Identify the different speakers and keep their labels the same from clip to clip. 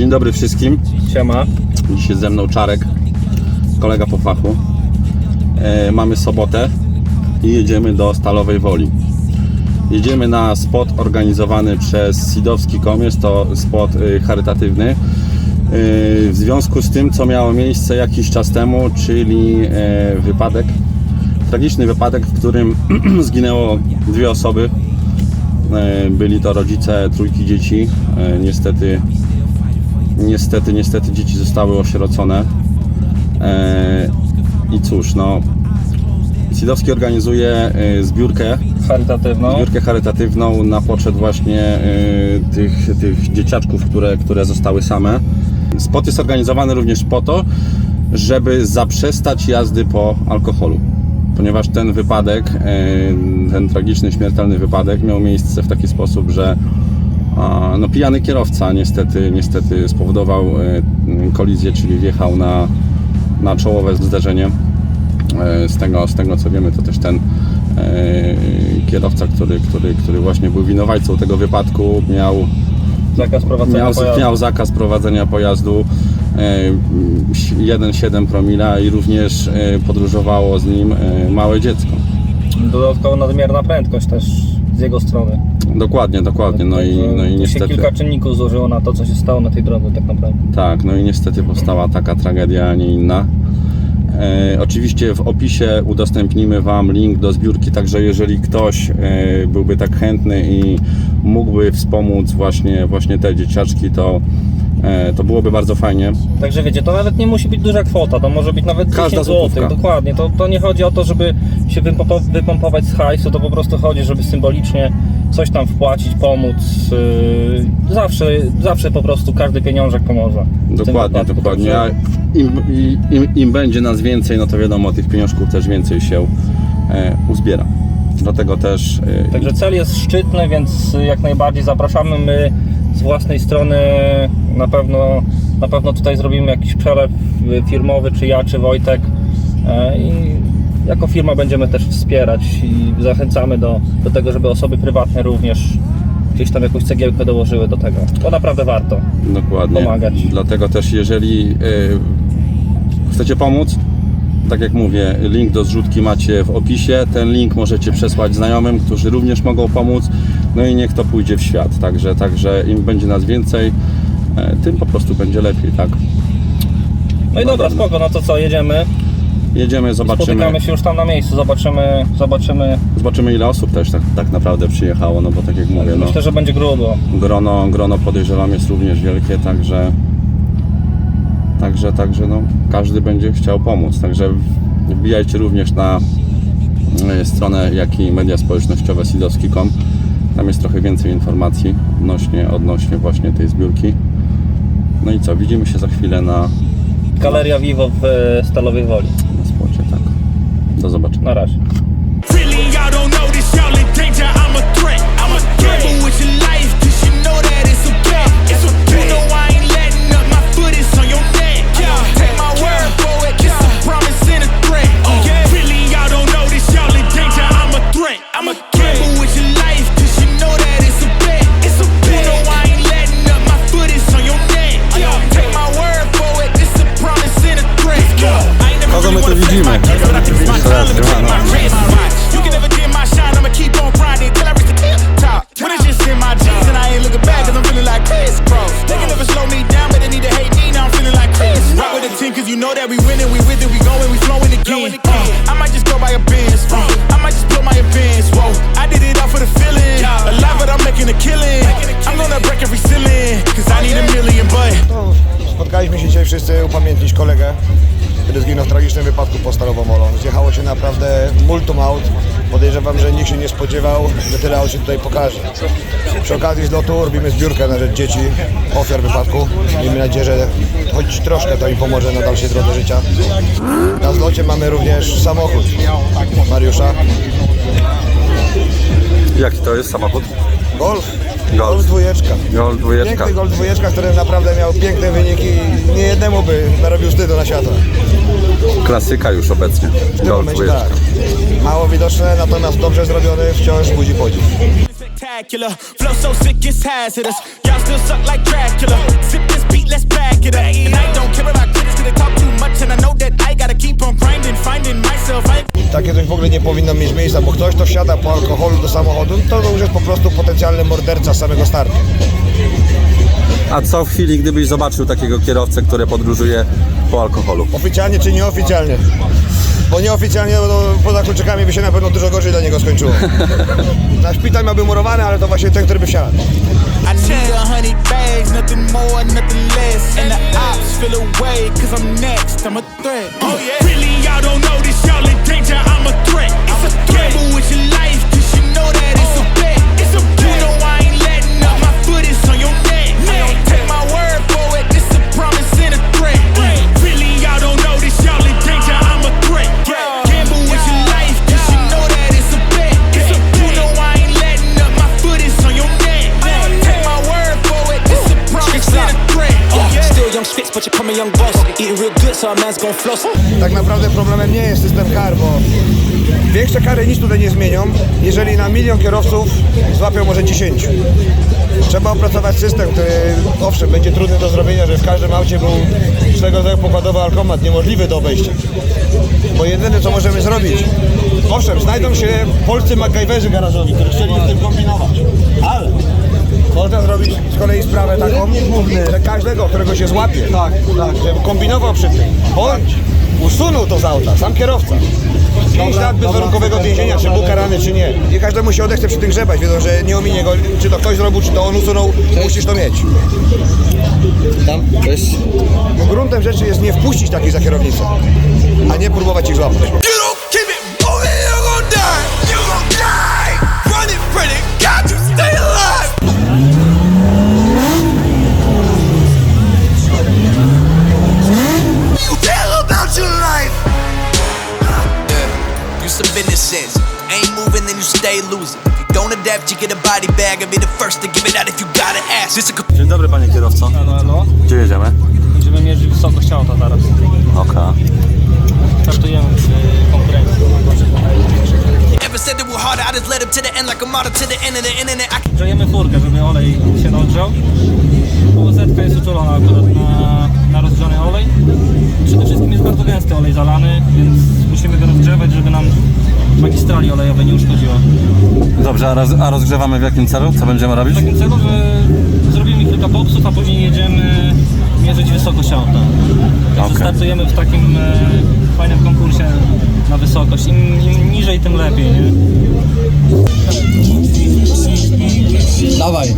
Speaker 1: Dzień dobry wszystkim.
Speaker 2: Siema.
Speaker 1: Dzisiaj ze mną Czarek, kolega po fachu. E, mamy sobotę i jedziemy do Stalowej Woli. Jedziemy na spot organizowany przez Sidowski.com. Jest to spot y, charytatywny. Y, w związku z tym, co miało miejsce jakiś czas temu, czyli e, wypadek, tragiczny wypadek, w którym zginęło dwie osoby. E, byli to rodzice trójki dzieci. E, niestety niestety, niestety dzieci zostały osierocone. E, I cóż, no. Sidowski organizuje e, zbiórkę,
Speaker 2: Charytatywną.
Speaker 1: zbiórkę charytatywną na poczet właśnie e, tych, tych dzieciaczków, które, które zostały same. Spot jest organizowany również po to, żeby zaprzestać jazdy po alkoholu. Ponieważ ten wypadek, ten tragiczny, śmiertelny wypadek miał miejsce w taki sposób, że no, pijany kierowca niestety, niestety spowodował e, kolizję, czyli wjechał na, na czołowe zderzenie. E, Z tego, z tego co wiemy, to też ten e, kierowca, który, który, który właśnie był winowajcą tego wypadku, miał,
Speaker 2: Zakaz prowadzenia
Speaker 1: miał,
Speaker 2: pojazdu.
Speaker 1: miał zakaz prowadzenia pojazdu e, 1,7 promila i również podróżowało z nim małe dziecko.
Speaker 2: Dodatkowo nadmierna prędkość też z jego strony.
Speaker 1: Dokładnie, dokładnie. No i, no i
Speaker 2: Tu się
Speaker 1: niestety.
Speaker 2: kilka czynników złożyło na to, co się stało na tej drodze tak naprawdę.
Speaker 1: Tak, no i niestety powstała taka tragedia, a nie inna. E, oczywiście w opisie udostępnimy Wam link do zbiórki, także jeżeli ktoś e, byłby tak chętny i mógłby wspomóc właśnie, właśnie te dzieciaczki, to, e, to byłoby bardzo fajnie.
Speaker 2: Także wiecie, to nawet nie musi być duża kwota, to może być nawet
Speaker 1: Każda
Speaker 2: 10 zł.
Speaker 1: złotówka.
Speaker 2: Dokładnie. To, to nie chodzi o to, żeby się wypompo- wypompować z hajsu, to po prostu chodzi, żeby symbolicznie coś tam wpłacić, pomóc. Yy, zawsze, zawsze po prostu każdy pieniążek pomoże.
Speaker 1: Dokładnie,
Speaker 2: wypadku.
Speaker 1: dokładnie. A im, im, Im będzie nas więcej, no to wiadomo, tych pieniążków też więcej się e, uzbiera. Dlatego też e,
Speaker 2: Także cel jest szczytny, więc jak najbardziej zapraszamy. My z własnej strony na pewno, na pewno tutaj zrobimy jakiś przelew firmowy, czy ja, czy Wojtek. E, I jako firma będziemy też wspierać i zachęcamy do, do tego, żeby osoby prywatne również gdzieś tam jakąś cegiełkę dołożyły do tego. Bo naprawdę warto.
Speaker 1: Dokładnie.
Speaker 2: pomagać.
Speaker 1: Dlatego też jeżeli y, chcecie pomóc, tak jak mówię, link do zrzutki macie w opisie. Ten link możecie przesłać znajomym, którzy również mogą pomóc. No i niech to pójdzie w świat. Także, także im będzie nas więcej, e, tym po prostu będzie lepiej, tak?
Speaker 2: No i dobra, spoko, no to co, jedziemy.
Speaker 1: Jedziemy, zobaczymy.
Speaker 2: Spotykamy się już tam na miejscu, zobaczymy, zobaczymy.
Speaker 1: Zobaczymy ile osób też tak, tak naprawdę przyjechało, no bo tak jak mówię, no,
Speaker 2: Myślę, że będzie grubo.
Speaker 1: grono, grono podejrzewam jest również wielkie, także także, także no, każdy będzie chciał pomóc, także wbijajcie również na e, stronę, jak i media społecznościowe sidowski.com tam jest trochę więcej informacji odnośnie, odnośnie właśnie tej zbiórki no i co, widzimy się za chwilę na,
Speaker 2: Galeria Vivo w e, Stalowej Woli.
Speaker 1: Do zobaczenia
Speaker 2: Na razie.
Speaker 3: Really, y'all don't know this, y'all in danger. I'm a threat. I'm a gamble with your life,
Speaker 4: wszyscy upamiętnić kolegę, który zginął w tragicznym wypadku pod Starową Wolą. Zjechało się naprawdę multum aut. Podejrzewam, że nikt się nie spodziewał, że tyle aut się tutaj pokaże. Przy okazji zlotu robimy zbiórkę na rzecz dzieci, ofiar wypadku. Miejmy nadzieję, że choć troszkę to im pomoże na dalszej drodze życia. Na zlocie mamy również samochód Mariusza.
Speaker 1: Jaki to jest samochód?
Speaker 4: Golf Gol dwójeczka.
Speaker 1: Gol dwójeczka.
Speaker 4: Piękny gol dwójeczka, który naprawdę miał piękne wyniki i nie jednemu by narobił wstydu na świata.
Speaker 1: Klasyka już obecnie.
Speaker 4: W tym
Speaker 1: Gol
Speaker 4: momencie
Speaker 1: dwójeczka.
Speaker 4: tak. Mało widoczne, natomiast dobrze zrobiony wciąż budzi podziw.
Speaker 3: Spectacular. Flow so sick, it's hazardous. Y'all still suck like Dracula. Sip this beat, let's back it up. And I don't care about critics, cause they talk too much. And I know that I gotta keep on grinding, finding myself. I
Speaker 4: Takie coś w ogóle nie powinno mieć miejsca, bo ktoś, kto wsiada po alkoholu do samochodu, to już jest po prostu potencjalny morderca z samego startu.
Speaker 1: A co w chwili, gdybyś zobaczył takiego kierowcę, który podróżuje po alkoholu?
Speaker 4: Oficjalnie czy nieoficjalnie? Nieoficjalnie no, poza kluczykami by się na pewno dużo gorzej dla niego skończyło. Na szpital miałby murowany, ale to właśnie ten, który by wsiadł.
Speaker 3: I need a hundred bags, nothing more, nothing less. And the ops feel away, cause I'm next, I'm a threat. Oh yeah. Really, y'all don't know this, y'all in danger, I'm a threat. It's a gamble with your life, cause you know that it's a bet.
Speaker 4: Tak naprawdę problemem nie jest system kar, bo większe kary nic tutaj nie zmienią, jeżeli na milion kierowców złapią może 10. Trzeba opracować system, który owszem będzie trudny do zrobienia, że w każdym aucie był swego rodzaju pokładowy alkomat, niemożliwy do obejścia. Bo jedyne co możemy zrobić, owszem, znajdą się polscy MacGyverzy garażowi, którzy chcieli w tym kombinować, ale można zrobić z kolei sprawę taką, że każdego, którego się złapie, tak, tak, żeby kombinował przy tym, bądź usunął to z auta, sam kierowca. 5 lat bezwarunkowego więzienia, czy był karany, czy nie. Nie każdemu się odechce przy tym grzebać, wiedzą, że nie ominie go, czy to ktoś zrobił, czy to on usunął, musisz to mieć.
Speaker 5: Tam? Cześć.
Speaker 4: Bo gruntem rzeczy jest nie wpuścić takich za kierownicę, a nie próbować ich złapać.
Speaker 3: Stay
Speaker 6: losing. If you don't adapt, you get a body bag. I'll be the first to give it out if you gotta ask. This a
Speaker 1: Dzień dobry panie kierowco.
Speaker 2: Elo, elo.
Speaker 1: Gdzie jedziemy?
Speaker 2: Będziemy mierzyć wysokość auta zaraz.
Speaker 1: Okej.
Speaker 2: Startujemy w konkurencji.
Speaker 6: ever said it was harder, I just led him to the end like a martyr to the end of the internet. I
Speaker 2: Grzejemy furkę, żeby olej się rozgrzał. Zetka jest uczulona akurat na, na rozgrzany olej. Przede wszystkim jest bardzo gęsty olej zalany, więc musimy go
Speaker 1: Dobrze, a, roz, a rozgrzewamy w jakim celu? Co będziemy robić?
Speaker 2: W takim celu, że zrobimy kilka popsów, a później jedziemy mierzyć wysokość auta. Także
Speaker 1: Okej.
Speaker 2: startujemy w takim e, fajnym konkursie na wysokość. Im, Im niżej, tym lepiej, nie?
Speaker 5: Dawaj.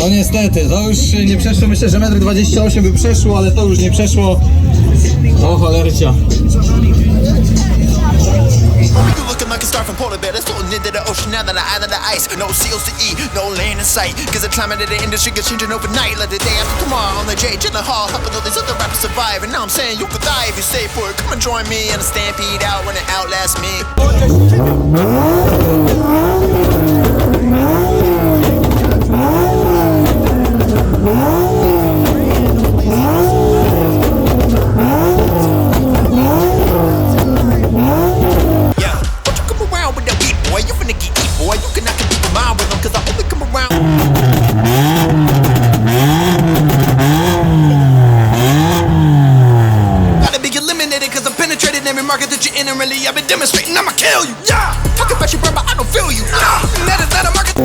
Speaker 5: No niestety, to już nie przeszło, myślę, że 1,28 m by przeszło, ale to już nie przeszło. O cholercia.
Speaker 3: You looking like a star from polar bear that's floating into the ocean now that I'm out of the ice. No seals to eat, no land in sight. Cause the climate of the industry is changing overnight. Like the day after tomorrow on the J. Chilla Hall, helping all these other rappers survive. And now I'm saying you could die if you stay for it. Come and join me in a stampede out when it outlasts me. I've been demonstrating I'ma kill you, yeah. Talk about your brother, but I don't feel you, nah And that is not a market.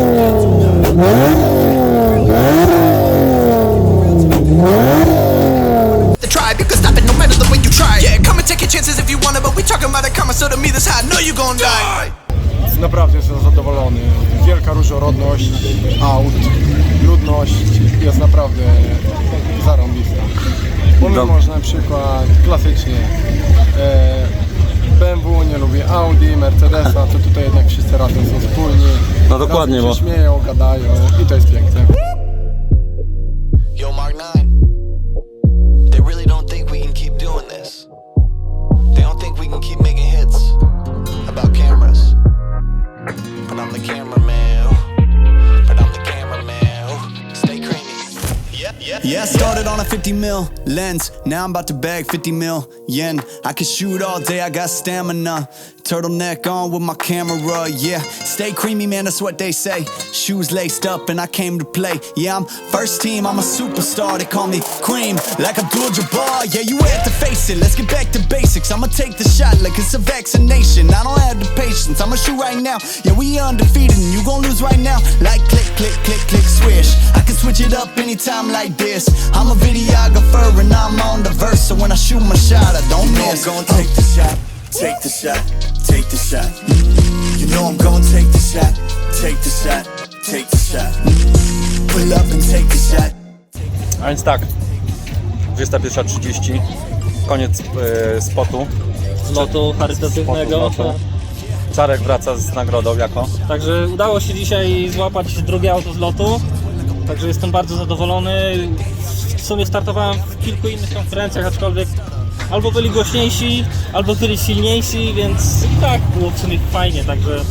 Speaker 3: The tribe, you can stop it no matter the way you try. Yeah, come and take your chances if you wanna But we talking about a comma, so to me that's how I know you gon' die.
Speaker 7: Naprawdę jestem zadowolony. Wielka różnorodność aut, ludność jest naprawdę zarąbista. Pomimo, że na przykład klasycznie e, BMW nie lubi Audi, Mercedesa, to tutaj jednak wszyscy razem są wspólni.
Speaker 1: No dokładnie,
Speaker 7: razem
Speaker 1: bo-
Speaker 7: się śmieją, gadają i to jest piękne.
Speaker 6: 50 mil lens. Now I'm about to bag 50 mil yen. I can shoot all day, I got stamina. Turtleneck on with my camera, yeah. Stay creamy, man, that's what they say. Shoes laced up, and I came to play. Yeah, I'm first team, I'm a superstar. They call me cream, like Abdul Jabbar. Yeah, you have to face it. Let's get back to basics. I'ma take the shot like it's a vaccination. I don't have the patience, I'ma shoot right now. Yeah, we undefeated, and you gon' lose right now. Like click, click, click, click, swish. I can switch it up anytime like this. I'm a and I'm on the verse. So when I shoot my shot, I don't miss. I'm gonna take the shot, take the shot, take the shot. You know I'm gonna take the shot, take the shot, take the shot. Pull up and take the shot.
Speaker 1: A więc tak, 21.30, koniec e, spotu.
Speaker 2: Z lotu charytatywnego.
Speaker 1: Spotu, lotu. Czarek wraca z nagrodą jako?
Speaker 2: Także udało się dzisiaj złapać drugie auto z lotu. Także jestem bardzo zadowolony. W sumie startowałem w kilku innych konferencjach, aczkolwiek albo byli głośniejsi, albo byli silniejsi, więc i tak było w sumie fajnie. Także,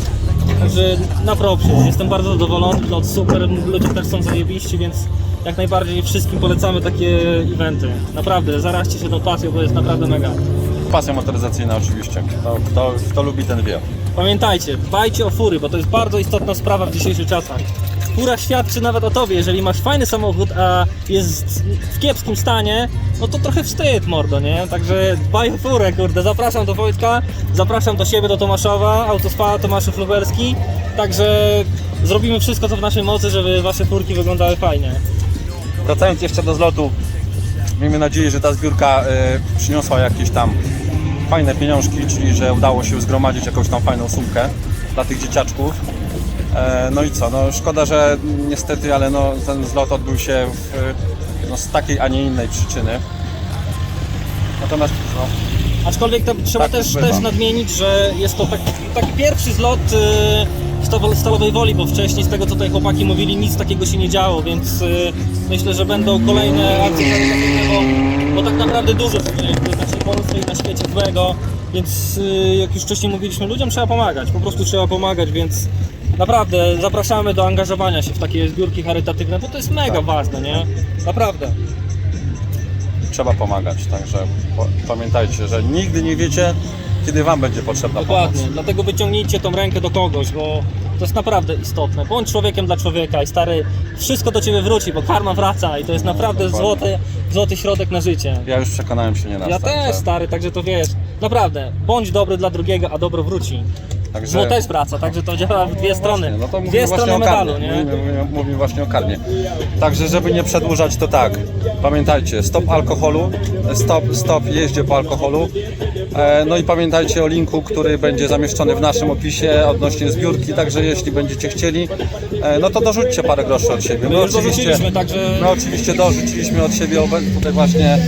Speaker 2: także na propsie. Jestem bardzo zadowolony. Lot super, ludzie też są zajebiści, więc jak najbardziej wszystkim polecamy takie eventy. Naprawdę, zaraźcie się tą pasją, bo jest naprawdę mega.
Speaker 1: Pasja motoryzacyjna oczywiście. Kto, kto, kto lubi ten wie.
Speaker 2: Pamiętajcie, dbajcie o fury, bo to jest bardzo istotna sprawa w dzisiejszych czasach. Fura świadczy nawet o tobie, jeżeli masz fajny samochód, a jest w kiepskim stanie, no to trochę wstyd, mordo, nie? Także dbaj o furę, kurde. Zapraszam do Wojtka, zapraszam do siebie, do Tomaszowa, Autospa, Tomaszów Lubelski. Także zrobimy wszystko, co w naszej mocy, żeby wasze furki wyglądały fajnie.
Speaker 1: Wracając jeszcze do zlotu, miejmy nadzieję, że ta zbiórka e, przyniosła jakieś tam fajne pieniążki, czyli że udało się zgromadzić jakąś tam fajną sumkę dla tych dzieciaczków. E, no i co, no szkoda, że niestety, ale no, ten zlot odbył się w, no, z takiej, a nie innej przyczyny. Natomiast no,
Speaker 2: Aczkolwiek to trzeba
Speaker 1: Tak
Speaker 2: też,
Speaker 1: bywa.
Speaker 2: też nadmienić, że jest to taki, taki pierwszy zlot y, Stalo- Stalowej Woli, bo wcześniej z tego co tutaj chłopaki mówili nic takiego się nie działo, więc y, myślę, że będą kolejne akcje charytatywne, bo, bo tak naprawdę dużo w naszej Polsce i na świecie złego, więc y, jak już wcześniej mówiliśmy, ludziom trzeba pomagać, po prostu trzeba pomagać, więc naprawdę zapraszamy do angażowania się w takie zbiórki charytatywne, bo to jest mega
Speaker 1: Tak.
Speaker 2: ważne, nie? Naprawdę.
Speaker 1: trzeba pomagać, także po, pamiętajcie, że nigdy nie wiecie, kiedy Wam będzie potrzebna
Speaker 2: Dokładnie,
Speaker 1: pomoc.
Speaker 2: dlatego wyciągnijcie tą rękę do kogoś, bo to jest naprawdę istotne. Bądź człowiekiem dla człowieka i stary, wszystko do ciebie wróci, bo karma wraca i to jest naprawdę
Speaker 1: Dokładnie.
Speaker 2: złoty, złoty środek na życie.
Speaker 1: Ja już przekonałem się nie raz.
Speaker 2: Ja też, stary, także to wiesz. Naprawdę, bądź dobry dla drugiego, a dobro wróci.
Speaker 1: Także-
Speaker 2: Zło też wraca, także to działa w dwie strony.
Speaker 1: Właśnie, no to
Speaker 2: dwie strony
Speaker 1: karmie.
Speaker 2: medalu, nie?
Speaker 1: Mówimy, mówimy, właśnie o karmie. Także żeby nie przedłużać, to tak. Pamiętajcie, stop alkoholu, stop, stop jeździe po alkoholu. E, no i pamiętajcie o linku, który będzie zamieszczony w naszym opisie odnośnie zbiórki, także jeśli będziecie chcieli, e, no to dorzućcie parę groszy od siebie.
Speaker 2: My już dorzuciliśmy, także-
Speaker 1: My oczywiście dorzuciliśmy od siebie tutaj właśnie e,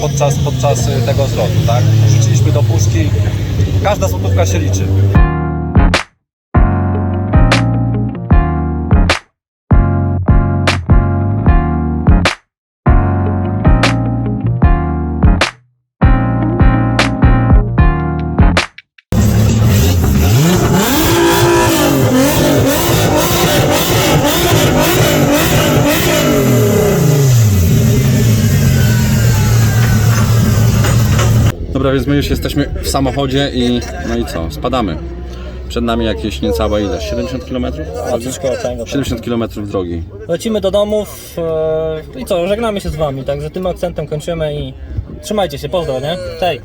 Speaker 1: podczas, podczas tego zlotu, tak? Dorzuciliśmy do puszki. Każda złotówka się liczy. Dobra, więc my już jesteśmy w samochodzie i no i co, spadamy. Przed nami jakieś niecałe ile? 70 km?
Speaker 2: Tego.
Speaker 1: 70 km drogi.
Speaker 2: Lecimy do domów e, i co, żegnamy się z wami, także tym akcentem kończymy i trzymajcie się, pozdro, nie? Hej!